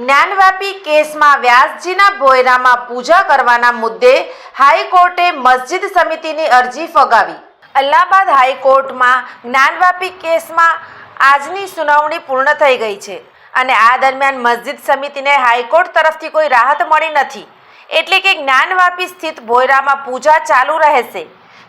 Gyanvapi કેસમાં વ્યાસજીના ભોયરામાં પૂજા કરવાના મુદ્દે હાઈકોર્ટે મસ્જિદ સમિતિની અરજી ફગાવી. અલ્હાબાદ હાઈકોર્ટમાં જ્ઞાનવાપી કેસમાં આજની સુનાવણી પૂર્ણ થઈ ગઈ છે અને આ દરમિયાન મસ્જિદ સમિતિને હાઈકોર્ટ તરફથી કોઈ રાહત મળી નથી. એટલે કે જ્ઞાનવાપી સ્થિત ભોયરામાં પૂજા ચાલુ રહેશે.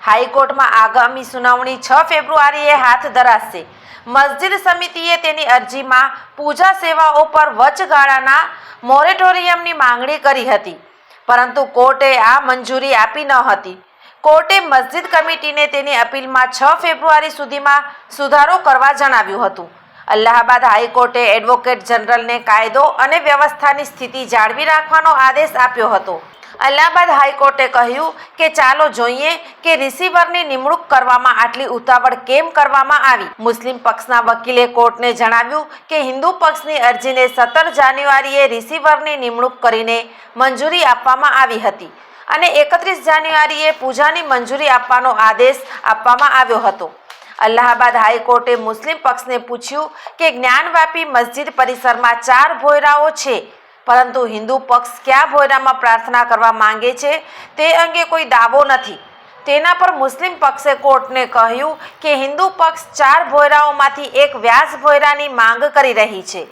હાઈકોર્ટમાં આગામી સુનાવણી છ ફેબ્રુઆરીએ હાથ ધરાશે. મસ્જિદ સમિતિએ તેની અરજીમાં પૂજા સેવાઓ પર વચગાળાના મોરેટોરિયમની માંગણી કરી હતી. પરંતુ કોર્ટે આ મંજૂરી આપી ન હતી. કોર્ટે મસ્જિદ કમિટીને તેની અપીલમાં છ ફેબ્રુઆરી સુધીમાં સુધારો કરવા જણાવ્યું હતું. અલ્હાબાદ હાઈકોર્ટે એડવોકેટ જનરલને કાયદો અને વ્યવસ્થાની સ્થિતિ જાળવી રાખવાનો આદેશ આપ્યો હતો. અલ્હાબાદ હાઈકોર્ટે કહ્યું કે ચાલો જોઈએ કે રિસીવરની નિમણૂક કરવામાં આટલી ઉતાવળ કેમ કરવામાં આવી? મુસ્લિમ પક્ષના વકીલે કોર્ટને જણાવ્યું કે હિન્દુ પક્ષની અરજીને સત્તર જાન્યુઆરીએ રિસીવરની નિમણૂક કરીને મંજૂરી આપવામાં આવી હતી અને એકત્રીસ જાન્યુઆરીએ પૂજાની મંજૂરી આપવાનો આદેશ આપવામાં આવ્યો હતો. અલ્હાબાદ હાઈકોર્ટે મુસ્લિમ પક્ષને પૂછ્યું કે જ્ઞાનવાપી મસ્જિદ પરિસરમાં ચાર ભોયરાઓ છે. પરંતુ હિન્દુ પક્ષ કયા ભોયરામાં પ્રાર્થના કરવા માંગે છે તે અંગે કોઈ દાવો નથી. તેના પર મુસ્લિમ પક્ષે કોર્ટને કહ્યું કે હિન્દુ પક્ષ ચાર ભોયરાઓમાંથી એક વ્યાસ ભોયરાની માંગ કરી રહી છે.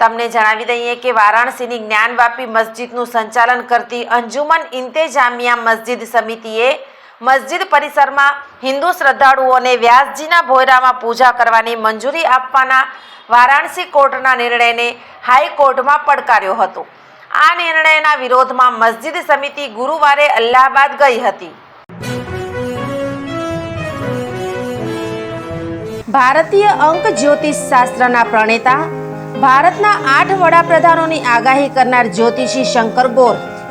તમને જણાવી દઈએ કે વારાણસીની જ્ઞાનવાપી મસ્જિદનું સંચાલન કરતી અંજુમન ઇન્તેજામિયા મસ્જિદ સમિતિએ મસ્જિદ પરિસરમાં હિન્દુ શ્રદ્ધાળુઓને વ્યાસજીના ભોયરામાં પૂજા કરવાની મંજૂરી આપવાના વારાણસી કોર્ટના નિર્ણયને હાઈકોર્ટમાં પડકાર્યો હતો. આ નિર્ણયના વિરોધમાં મસ્જિદ સમિતિ ગુરુવારે અલ્હાબાદ ગઈ હતી. ભારતીય અંક જ્યોતિષ શાસ્ત્રના પ્રણેતા, ભારતના આઠ વડાપ્રધાનોની આગાહી કરનાર જ્યોતિષી શંકર ગોર